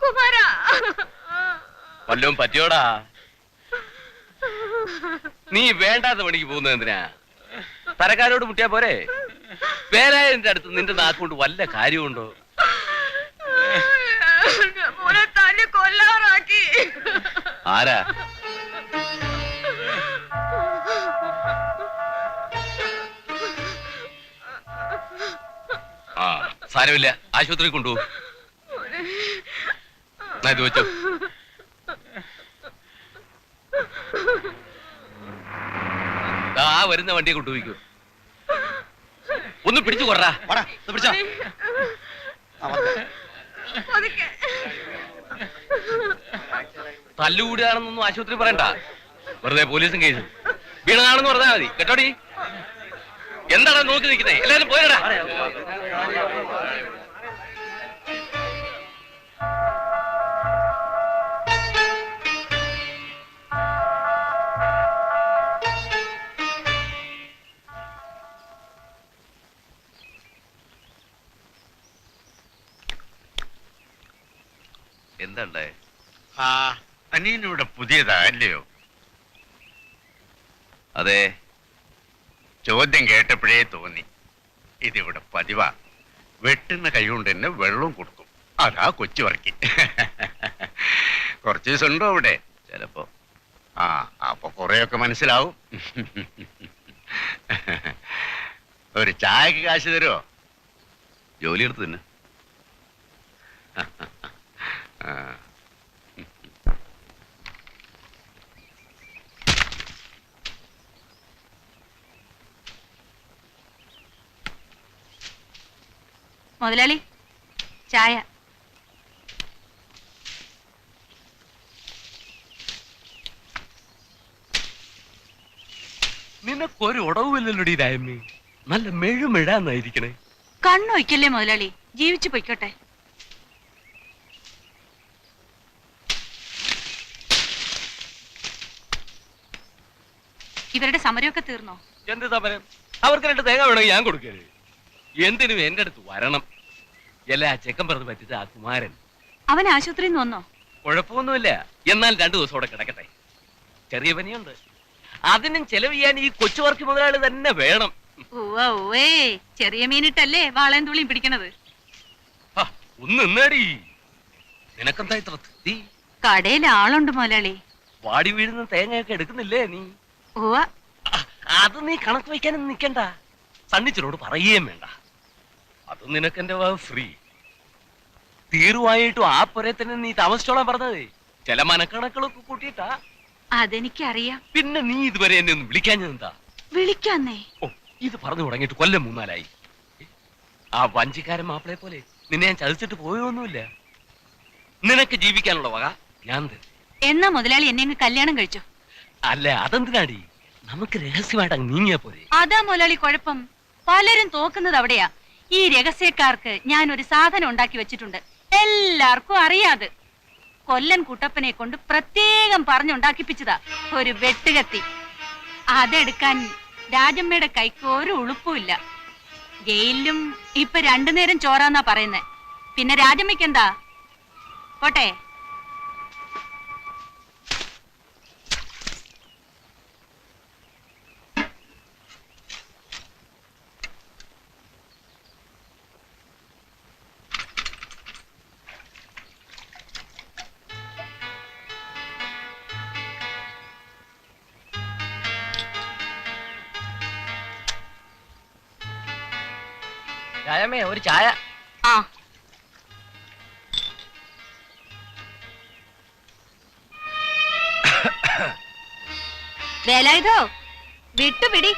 കുമാര. വല്ലതും പറ്റിയോടാ? നീ വേണ്ടാത്ത പണിക്ക് പോകുന്നത് എന്തിനാ? തരക്കാരോട് മുട്ടിയാ പോരെ? വേലായതിന്റെ അടുത്ത് നിന്റെ നാക്കുകൊണ്ട് വല്ല കാര്യമുണ്ടോ? ആരാ? സാരമില്ല. ആശുപത്രി കൊണ്ടുപോകും. ഇത് വെച്ചോ. ആ വരുന്ന വണ്ടിയെ കൊണ്ടുപോയിക്കൂ. ഒന്ന് പിടിച്ചു കൊറാ പിടിച്ചോ. തല്ലുകൂടിയാണെന്നൊന്നും ആശുപത്രി പറയണ്ട. വെറുതെ പോലീസും കേസും. വീണതാണെന്ന് പറഞ്ഞാൽ മതി. കേട്ടോടി? എന്താണ് നോക്കി നിൽക്കുന്നത് എല്ലാരും പോയടാ. എന്താണ്ടേ? ആ അനിയനിവിടെ പുതിയതാ അല്ലയോ? അതെ. ചോദ്യം കേട്ടപ്പോഴേ തോന്നി. ഇതിവിടെ പതിവാ. വെട്ടുന്ന കൈ കൊണ്ട് തന്നെ വെള്ളവും കൊടുക്കും. അതാ കൊച്ചു വർക്കി. കുറച്ച് ദിവസം ഉണ്ടോ അവിടെ? ചിലപ്പോ. ആ അപ്പൊ കുറെയൊക്കെ മനസ്സിലാവും. ഒരു ചായക്ക് കാശ് തരുമോ ജോലി എടുത്ത് തന്നെ. ആ. മുതലാളി ചായ. നിനക്കൊരു ഉടവുമില്ലല്ലോടി രായമ്മി നല്ല മെഴുമെഴാന്നായിരിക്കണേ. കണ്ണൊയ്ക്കല്ലേ മുതലാളി? ജീവിച്ചു പൊയ്ക്കോട്ടെ. ഇവരുടെ സമരമൊക്കെ തീർന്നോ? എന്ത് സമരം? അവർക്ക് രണ്ട് തേങ്ങ വേണമെങ്കിൽ ഞാൻ കൊടുക്കരുത്. എന്തിനും എന്റെ അടുത്ത് വരണം. എല്ലാ ചെക്കൻ പറഞ്ഞ് പറ്റിച്ച ആ കുമാരൻ. അവൻ ആശുപത്രിയിൽ നിന്ന് വന്നോ? കുഴപ്പമൊന്നുമില്ല. എന്നാൽ രണ്ടു ദിവസം അവിടെ കിടക്കട്ടെ. ചെറിയ പനിയുണ്ട്. അതിനും ചെലവ് ചെയ്യാൻ ഈ കൊച്ചു വർക്ക് മുതലാളി തന്നെ വേണം. ചെറിയ മീനിട്ടല്ലേ വാളയും തുള്ളിയും പിടിക്കണത്? ഹ, ഒന്ന് നിന്നേടി. നിനക്കെന്താ ഇത്ര ധൃതി കടയിൽ ആളുണ്ട് മുതലാളി. വാടി വീഴുന്ന തേങ്ങയൊക്കെ എടുക്കുന്നില്ലേ നീ? ഓവ അത് നീ കണക്ക് വയ്ക്കാനൊന്നും നിൽക്കണ്ട സണ്ണിച്ചനോട് പറയുകയും വേണ്ട. അത് നിനക്ക് നിനക്കെന്റെ ഫ്രീ തീർവായിട്ടും ആ പുരത്തിന് നീ താമസിച്ചോളാൻ പറഞ്ഞത്. ചില മനക്കണക്കുകളൊക്കെ കൂട്ടിയിട്ടാ. അതെനിക്കറിയാം. പിന്നെ നീ ഇതുവരെ എന്നെ ഒന്നും വിളിക്കാഞ്ഞതെന്താ? വിളിക്കാന്നേ. ഓ ഇത് പറഞ്ഞു തുടങ്ങിയിട്ട് കൊല്ലം മൂന്നാലായി. ആ വഞ്ചിക്കാരൻ മാപ്പിളെ പോലെ നിന്നെ ഞാൻ ചതിച്ചിട്ട് പോയൊന്നുമില്ല നിനക്ക് ജീവിക്കാനുള്ള വക ഞാൻ എന്നാ മുതലാളി എന്നെ അങ്ങ് കല്യാണം കഴിച്ചോ? അല്ല അതെന്തിനാടി? നമുക്ക് രഹസ്യമായിട്ട് അങ്ങ് നീങ്ങിയാ പോരെ. അതാ മുതലാളി കുഴപ്പം. പലരും തോക്കുന്നത് അവിടെയാ. ഈ രഹസ്യക്കാർക്ക് ഞാൻ ഒരു സാധനം ഉണ്ടാക്കി വെച്ചിട്ടുണ്ട്. എല്ലാവർക്കും അറിയാതെ കൊല്ലൻ കുട്ടപ്പനെ കൊണ്ട് പ്രത്യേകം പറഞ്ഞുണ്ടാക്കിപ്പിച്ചതാ. ഒരു വെട്ടുകത്തി. അതെടുക്കാൻ രാജമ്മയുടെ കൈക്ക് ഒരു ഉളുപ്പുമില്ല ജയിലിലും ഇപ്പൊ രണ്ടു നേരം ചോറാന്നാ പറയുന്നേ. പിന്നെ രാജമ്മയ്ക്ക് എന്താ പോട്ടെ. രാജമ്മേ ഒരു ചായ. ആ. വേലായുധോ വിട്ടുപിടി.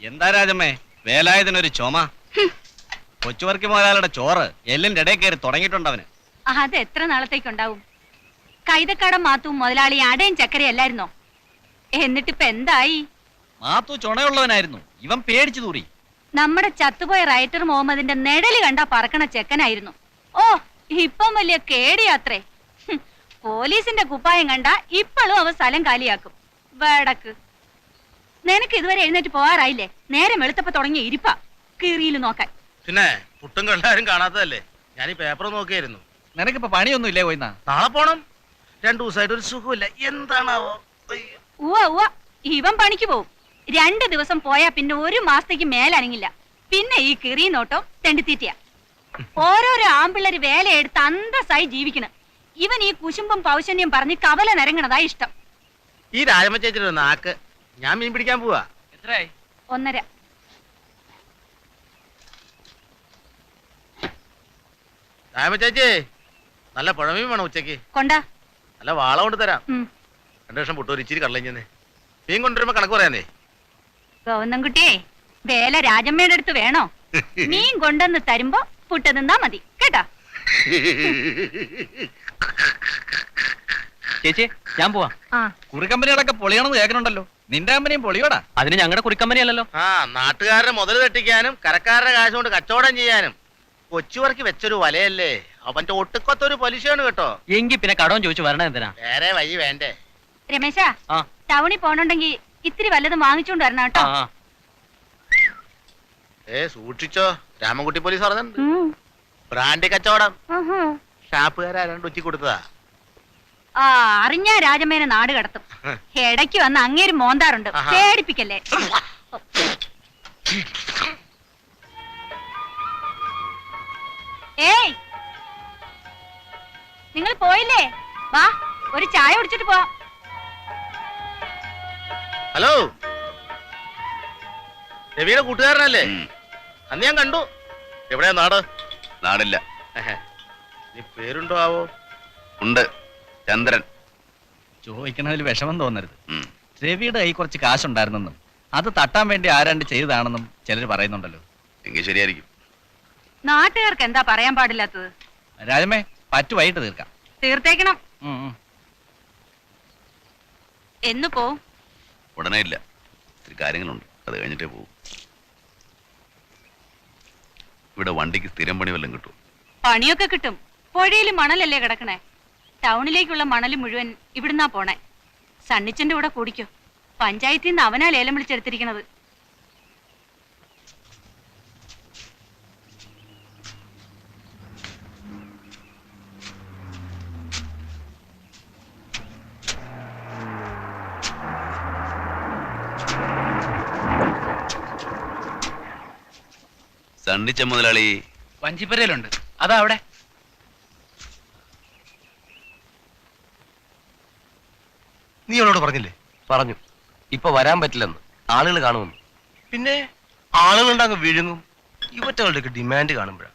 എന്താ രാജമ്മേ വേലായുധനൊരു ചുമ? കൊച്ചുവർക്കി മുതലാളിയുടെ ചോറ് എല്ലിന്റെ ഇടയിൽ കയറി തുടങ്ങിയിട്ടുണ്ടവന് അത് എത്ര നാളത്തേക്കുണ്ടാവും? കൈതക്കാടം മാത്തും മുതലാളി അടയും ചക്കരയല്ലായിരുന്നോ എന്നിട്ടിപ്പ എന്തായി? മാത്തു ചുണയുള്ളവനായിരുന്നു. ഇവൻ പേടിച്ചു തൂറി. നമ്മുടെ ചത്തുപോയ റൈറ്റർ മുഹമ്മദിന്റെ നെടൽ കണ്ട പറക്കണ ചെക്കനായിരുന്നു. ഓ ഇപ്പം വലിയ കേടിയാത്രേ. ഹും, പോലീസിന്റെ കുപ്പായം കണ്ട ഇപ്പോഴും അവ സ്ഥലം കാലിയാക്കും. വേടക്ക്. നിനക്ക് ഇതുവരെ എഴുന്നേറ്റ് പോവാറായില്ലേ? നേരം വെളുത്തപ്പോ തുടങ്ങിയ ഇരിപ്പാ. കീറിയിൽ നോക്കാൻ. പിന്നെ പുട്ടും കള്ളാരും കാണാത്തതല്ലേ? ഞാൻ ഈ പേപ്പർ നോക്കിയായിരുന്നു. നിനക്കിപ്പോ പണിയൊന്നും ഇല്ലേ പോയിന്നാ നാളെ പോണം. രണ്ടു ദിവസമായിട്ട് ഒരു സുഖമില്ല എന്താണാവോ? അയ്യോ. ഉവ്വ ഉവ്വ. ഇവൻ പണിക്ക് പോവും. രണ്ട് ദിവസം പോയാ പിന്നെ ഒരു മാസത്തേക്ക് മേലനങ്ങില്ല പിന്നെ ഈ കിറി നോട്ടം തെണ്ടിത്തീറ്റയാ ഓരോരോ ആമ്പിള്ളേര് വേലയെടുത്ത് അന്തസ്സായി ജീവിക്കണം. ഇവൻ ഈ കുശുംബം പൗശന്യം പറഞ്ഞ് കവല നിരങ്ങണതാ ഇഷ്ടം. ഈ രാജമ്മ ചേച്ചിയുടെ നാക്ക്. ഞാൻ മീൻ പിടിക്കാൻ പോവാ. എത്രയായി? ഒന്നര. രാജമ്മ ചേച്ചി നല്ല പുഴമീൻ വേണം ഉച്ചയ്ക്ക് കൊണ്ടാ. നല്ല വാള കൊണ്ട് തരാം. രണ്ടു വർഷം പുട്ടൂരി ഇച്ചിരി കള്ളഞ്ഞെന്ന് മീൻ കൊണ്ടുവരുമ്പോ കണക്ക് പറയാനേ. ഗോവന്നൻകുട്ടിയെ വേല രാജമ്മയുടെ അടുത്ത് വേണോ? മീൻ കൊണ്ടുവന്ന് തരുമ്പോ പുട്ട് നിന്നാ മതി കേട്ടോ? ചേച്ചി ഞാൻ പോവാ. കുറിക്കമ്പനികളൊക്കെ കുറി കമ്പനികളൊക്കെ പൊളിയണമെന്ന് കേൾക്കണുണ്ടല്ലോ നിന്റെ കമ്പനിയും പൊളിയോടാ. അതിന് ഞങ്ങളുടെ കുറിക്കമ്പനി അല്ലല്ലോ ആ നാട്ടുകാരുടെ മുതൽ തട്ടിക്കാനും കരക്കാരുടെ കാശ് കൊണ്ട് കച്ചവടം ചെയ്യാനും. കൊച്ചുവർക്ക് വെച്ചൊരു വലയല്ലേ? അവന്റെ ഒട്ടുക്കൊത്തൊരു പലിശയാണ് കേട്ടോ. എങ്കി പിന്നെ കടവും ചോദിച്ചു വരണ എന്തിനാ വേറെ വഴി വേണ്ടേ? രമേശ ആ. ടൗണിൽ പോണുണ്ടെങ്കി ഇത്തിരി വല്ലതും വാങ്ങിച്ചോണ്ട് വരണം കേട്ടോ. ഏ സൂക്ഷിച്ചോ. രാമൻകുട്ടി പോലീസ് പറഞ്ഞിട്ടുണ്ട്. ബ്രാൻഡി കച്ചവടം. ഉഹും. ഷാപ്പുകാരാ രണ്ട് ഉച്ചി കൊടുത്തതാ? ആ അറിഞ്ഞ രാജമേനെ നാട് കടത്തും. ഇടയ്ക്ക് വന്ന് അങ്ങേര് മോന്താറുണ്ട്. പേടിപ്പിക്കല്ലേ? ഏയ്! നിങ്ങൾ പോയില്ലേ? വാ ഒരു ചായ കുടിച്ചിട്ട് പോവാം. ഹലോ. രവിയുടെ കൂട്ടുകാരനല്ലേ? അന്ന് ഞാൻ കണ്ടു. എവിടെയാ നാട്? നാടില്ല. നീ പേരുണ്ടോ ആവോ? ഉണ്ട്. ചന്ദ്രൻ. ചോദിക്കണതിൽ വിഷമം തോന്നരുത്. രവിയുടെ കൈ കുറച്ച് കാശുണ്ടായിരുന്നെന്നും അത് തട്ടാൻ വേണ്ടി ആരാണ്ട് ചെയ്തതാണെന്നും ചിലർ പറയുന്നുണ്ടല്ലോ. എങ്കിൽ ശരിയായിരിക്കും. നാട്ടുകാർക്ക് എന്താ പറയാൻ പാടില്ലാത്തത്? രാജമേ പറ്റു വൈകിട്ട് തീർക്കാം. തീർത്തേക്കണം. പോ എന്ന് പോവും ഉടനെ ഇല്ല. ഇത്തിരി കാര്യങ്ങളുണ്ട്. അത് കഴിഞ്ഞിട്ടേ പോകും ഇവിടെ വണ്ടിക്ക് സ്ഥിരം പണി വല്ലതും കിട്ടും പണിയൊക്കെ കിട്ടും. പുഴയിൽ മണലല്ലേ കിടക്കണേ? ടൗണിലേക്കുള്ള മണൽ മുഴുവൻ ഇവിടുന്നാ പോണേ. സണ്ണിച്ചന്റെ കൂടെ കൂടിക്കോ. പഞ്ചായത്തിൽ നിന്ന് അവനാ ലേലം വിളിച്ചെടുത്തിരിക്കണത്. സണ്ണിച്ച മുതലാളി? വഞ്ചിപ്പരയിലുണ്ട്. അതാ അവിടെ. നീ അവളോട് പറഞ്ഞില്ലേ? പറഞ്ഞു. ഇപ്പൊ വരാൻ പറ്റില്ലെന്ന്. ആളുകൾ കാണുമെന്ന്. പിന്നെ ആളുകളുടെ അങ്ങ് വിഴുങ്ങും. ഇവറ്റകളുടെയൊക്കെ ഡിമാൻഡ് കാണുമ്പോഴാ.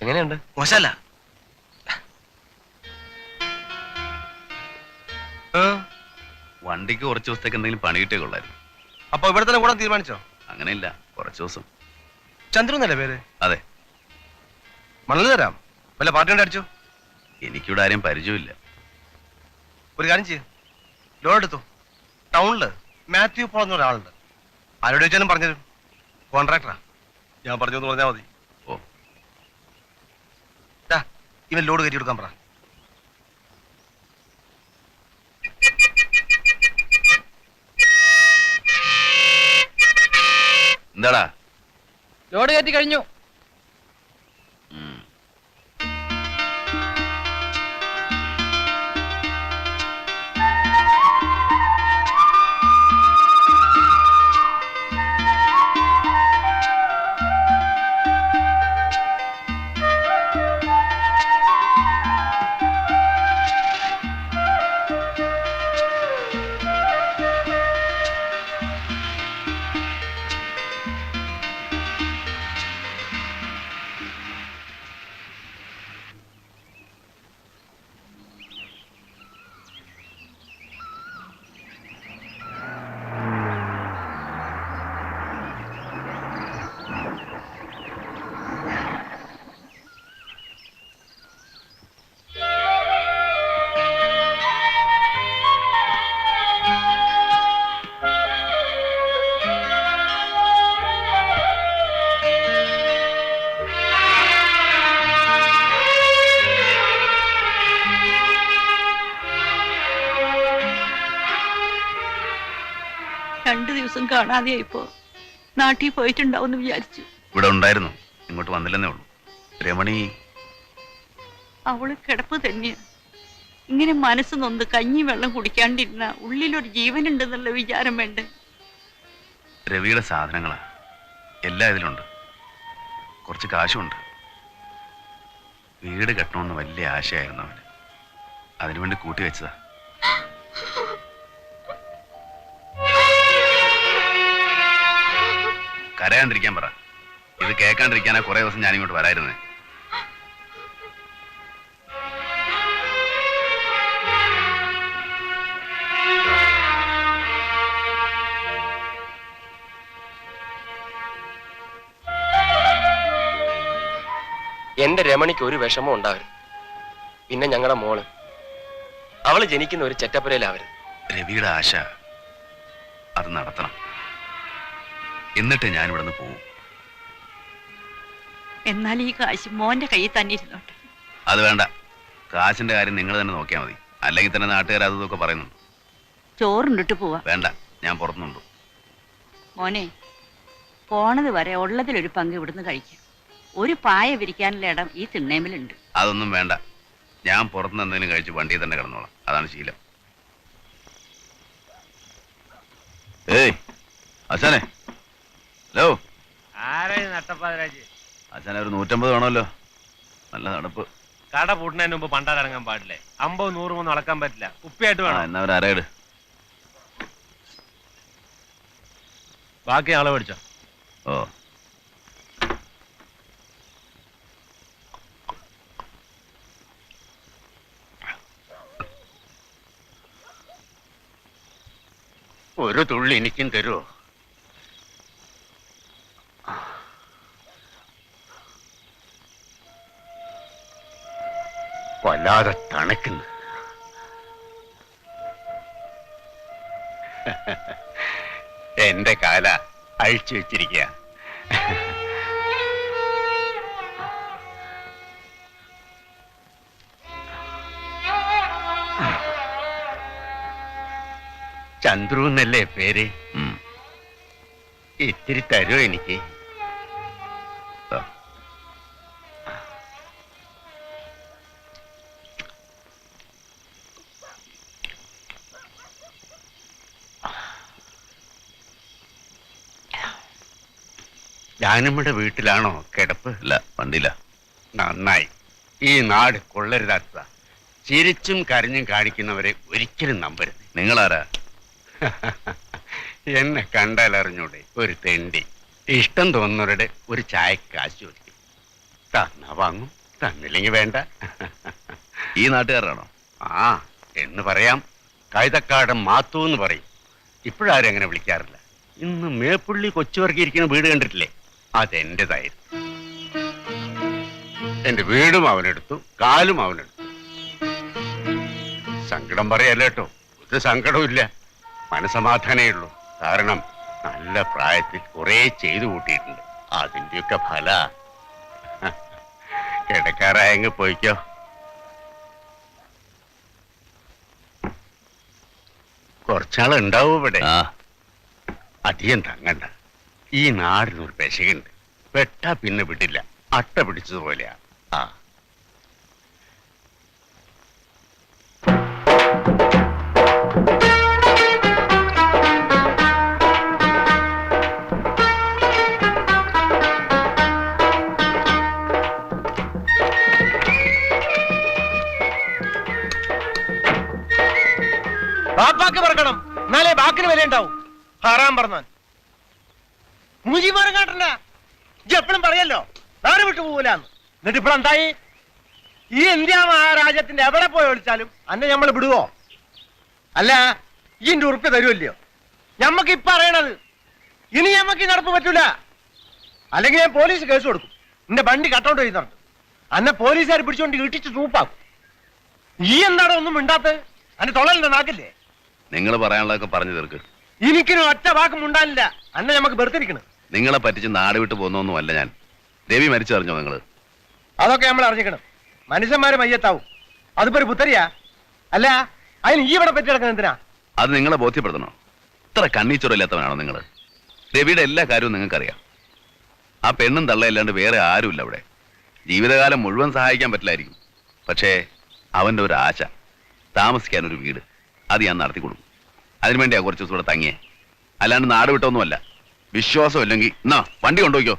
എങ്ങനെയുണ്ട്? മോശല്ല വണ്ടിക്ക് കുറച്ച് ദിവസത്തേക്ക് എന്തെങ്കിലും പണി കിട്ടിയ കൊള്ളായിരുന്നു അപ്പൊ ഇവിടെ തന്നെ കൂടാൻ തീരുമാനിച്ചോ? അങ്ങനെയില്ല കുറച്ച് ദിവസം. ചന്ദ്രു എന്നല്ലേ പേര്? അതെ. മണൽ തരാം. വല്ല പാർട്ടി കൊണ്ട് അടിച്ചു? എനിക്കിവിടെ ആരെയും പരിചയമില്ല. ഒരു കാര്യം ചെയ്യ്. ലോൺ എടുത്തു? ടൗണിൽ മാത്യു പോൾ എന്ന ഒരാളുണ്ട്. ആരോട് ചോദിച്ചാലും പറഞ്ഞുതരും. കോൺട്രാക്ടറാ. ഞാൻ പറഞ്ഞു എന്ന് പറഞ്ഞാൽ മതി. ഓ. ഇവൻ ലോഡ് കയറ്റി കൊടുക്കാൻ പറ. എന്താടാ? ലോഡ് കയറ്റി കഴിഞ്ഞു. കാണാതെയായിപ്പോ നാട്ടിൽ പോയിട്ടുണ്ടാവും വിചാരിച്ചു. ഇവിടെ ഉണ്ടായിരുന്നു. ഇങ്ങോട്ട് വന്നില്ലെന്നേ ഉള്ളൂ. രമണി. അവൾ കിടപ്പ് തന്നെയാ. ഇങ്ങനെ മനസ്സ് നൊന്ന് കഞ്ഞി വെള്ളം കുടിക്കാണ്ടിരുന്ന ഉള്ളിലൊരു ജീവനുണ്ടെന്നുള്ള വിചാരം വേണ്ട? രവിയുടെ സാധനങ്ങളാ. എല്ലാ ഇതിലുണ്ട്. കുറച്ച് കാശുണ്ട്. വീട് കെട്ടണമെന്ന് വലിയ ആശയായിരുന്നു അവന്. അതിനുവേണ്ടി കൂട്ടി വെച്ചതാ. കരയാണ്ടിരിക്കാൻ പറ. ഇത് കേൾക്കാണ്ടിരിക്കാനാ കുറെ ദിവസം ഞാനിങ്ങോട്ട് വരായിരുന്നേ. എന്റെ രമണിക്ക് ഒരു വിഷമം ഉണ്ടാവരുത്. പിന്നെ ഞങ്ങളുടെ മോൾ. അവൾ ജനിക്കുന്ന ഒരു ചെറ്റപ്പുരയിലാവരുത്. രവിയുടെ ആശ അത് നടത്തണം. എന്നിട്ട് ഞാൻ ഇവിടെ നിന്ന് പോവും. എന്നാൽ ഈ കാശ് മോന്റെ കയ്യിൽ തന്നെ ഇരുന്നോട്ടെ. അത് വേണ്ട. കാശിന്റെ കാര്യം നിങ്ങൾ തന്നെ നോക്കിയാൽ മതി. അല്ലെങ്കിൽ തന്നെ നാട്ടുകാർ അത് ഇതൊക്കെ പറയുന്നുണ്ട്. ചോറുണ്ടിട്ട് പോവാ. വേണ്ട ഞാൻ പുറത്തുനിന്നുണ്ട്. മോനെ പോണത് വരെ ഉള്ളതിലൊരു പങ്ക് ഇവിടുന്ന് കഴിക്കാം. ഒരു പായ വിരിക്കാനുള്ള ഇടം ഈ തിണ്ണേമിലുണ്ട്. അതൊന്നും വേണ്ട. ഞാൻ പുറത്തുനിന്ന് എന്തെങ്കിലും കഴിച്ച് വണ്ടിയിൽ തന്നെ കിടന്നോളാം. അതാണ് ശീലം. ഏയ് അച്ഛനെ ഹലോ. ആരായി നട്ടപ്പാതിരാജ്? അച്ഛൻ ഒരു നൂറ്റമ്പത് വേണമല്ലോ. നല്ല നടപ്പ് കട പൂട്ടുന്നതിന് മുമ്പ് പണ്ടാതിറങ്ങാൻ പാടില്ലേ? അമ്പത് നൂറും ഒന്നും അളക്കാൻ പറ്റില്ല. കുപ്പിയായിട്ട് വേണം? എന്നാ ഒരു അരയിട് ബാക്കി ആളെ മേടിച്ചോ ഓ. ഒരു തുള്ളി എനിക്കും തരുമോ വല്ലാതെ തണുക്കുന്നു. എന്റെ കാല അഴിച്ചു വെച്ചിരിക്കുക. ചന്ദ്രു എന്നല്ലേ പേര്? ഇത്തിരി തരുമോ എനിക്ക്. ജാനമ്മയുടെ വീട്ടിലാണോ? കിടപ്പ്? ഇല്ല വണ്ടിയില്ല. നന്നായി. ഈ നാട് കൊള്ളരുതാത്ത ചിരിച്ചും കരഞ്ഞും കാണിക്കുന്നവരെ ഒരിക്കലും നമ്പരുത്. നിങ്ങളാരാ? എന്നെ കണ്ടാൽ അറിഞ്ഞൂടെ ഒരു തെണ്ടി. ഇഷ്ടം തോന്നുന്നവരുടെ ഒരു ചായ കാശ് ചോദിക്കും തന്നാ വാങ്ങും? തന്നില്ലെങ്കിൽ വേണ്ട. ഈ നാട്ടുകാരാണോ? ആ എന്ന് പറയാം. കൈതക്കാടൻ മാത്തു എന്ന് പറയും. ഇപ്പോഴാരും അങ്ങനെ വിളിക്കാറില്ല. ഇന്ന് മേപ്പുള്ളി കൊച്ചുവർക്കിയിരിക്കുന്ന വീട് കണ്ടിട്ടില്ലേ? അതെന്റേതായിരുന്നു. എന്റെ വീടും അവനെടുത്തു കാലും അവനെടുത്തു. സങ്കടം പറയല്ല കേട്ടോ? ഒരു സങ്കടവും മനസമാധാനേ ഉള്ളൂ കാരണം നല്ല പ്രായത്തിൽ കുറെ ചെയ്തു കൂട്ടിയിട്ടുണ്ട്. അതിന്റെയൊക്കെ ഫല. കിടക്കാറായങ്ങ് പോയിക്കോ. കുറച്ചാളുണ്ടാവും ഇവിടെ. അധികം തങ്ങണ്ട. ഈ നാടിനൊരു പെശകുണ്ട്. വെട്ടാ പിന്നെ വിട്ടില്ല അട്ട പിടിച്ചതുപോലെയാ. ആ. ബാപ്പാക്ക് പറക്കണം. എന്നാലേ ബാക്കിന് വില ഉണ്ടാവും ഹറാൻ പറഞ്ഞാൽ മൂജിമാരം കാട്ടണ്ട. ഇജ്ജ് എപ്പോഴും പറയല്ലോ വേറെ വിട്ടു പോകൂലെന്ന് എന്നിട്ട് ഇപ്പോൾ എന്തായി? ഈ ഇന്ത്യ മഹാരാജ്യത്തിന്റെ എവിടെ പോയി ഒളിച്ചാലും അന്നെ നമ്മൾ വിടുവോ? അല്ല ഈ ഇന്റെ ഉറുപ്പ് തരുമല്ലയോ ഞമ്മക്ക് ഇപ്പൊ അറിയണത് ഇനി ഞമ്മക്ക് നടപ്പ് പറ്റൂല. അല്ലെങ്കിൽ ഞാൻ പോലീസ് കേസ് കൊടുക്കും. എന്റെ വണ്ടി കട്ടൗണ്ട് ചെയ്യുന്നുണ്ട് അന്നെ പോലീസുകാർ പിടിച്ചുകൊണ്ട് ഇട്ടിച്ച് തൂപ്പാക്കും ഈ എന്താണ് ഒന്നും മിണ്ടാത്തത് അന്നെ തൊള്ളലിന്റെ നാക്കില്ലേ? നിങ്ങൾ പറയാനുള്ളതൊക്കെ പറഞ്ഞു തീർക്ക്. എനിക്കൊരു ഒറ്റ വാക്കും ഉണ്ടാനില്ല അന്നെ നമുക്ക് വെറുതിരിക്കണം നിങ്ങളെ പറ്റിച്ച് നാട് വിട്ട് പോകുന്നൊന്നുമല്ല ഞാൻ. രവി മരിച്ചറിഞ്ഞോ നിങ്ങൾ അതൊക്കെ നമ്മൾ അറിഞ്ഞിക്കണം മനുഷ്യന്മാരെ മയ്യത്താവും. അതിപ്പോ ഒരു പുത്തരിയാ. അല്ല അതിന് ഈ ഇവിടെ പറ്റി കിടക്കുന്ന എന്തിനാ? അത് നിങ്ങളെ ബോധ്യപ്പെടുത്തണോ? ഇത്ര കണ്ണീച്ചുറയില്ലാത്തവനാണോ നിങ്ങൾ രവിയുടെ എല്ലാ കാര്യവും നിങ്ങൾക്കറിയാം. ആ പെണ്ണും തള്ളയല്ലാണ്ട് വേറെ ആരുമില്ല അവിടെ. ജീവിതകാലം മുഴുവൻ സഹായിക്കാൻ പറ്റില്ലായിരിക്കും. പക്ഷേ അവന്റെ ഒരു ആശ താമസിക്കാൻ ഒരു വീട്. അത് ഞാൻ നടത്തി കൊടുക്കും അതിനുവേണ്ടിയാ കുറച്ച് ദിവസം ഇവിടെ തങ്ങിയേ. അല്ലാണ്ട് നാട് വിട്ടൊന്നുമല്ല. വിശ്വാസം ഇല്ലെങ്കിൽ എന്നാ വണ്ടി കൊണ്ടുപോയിക്കോ.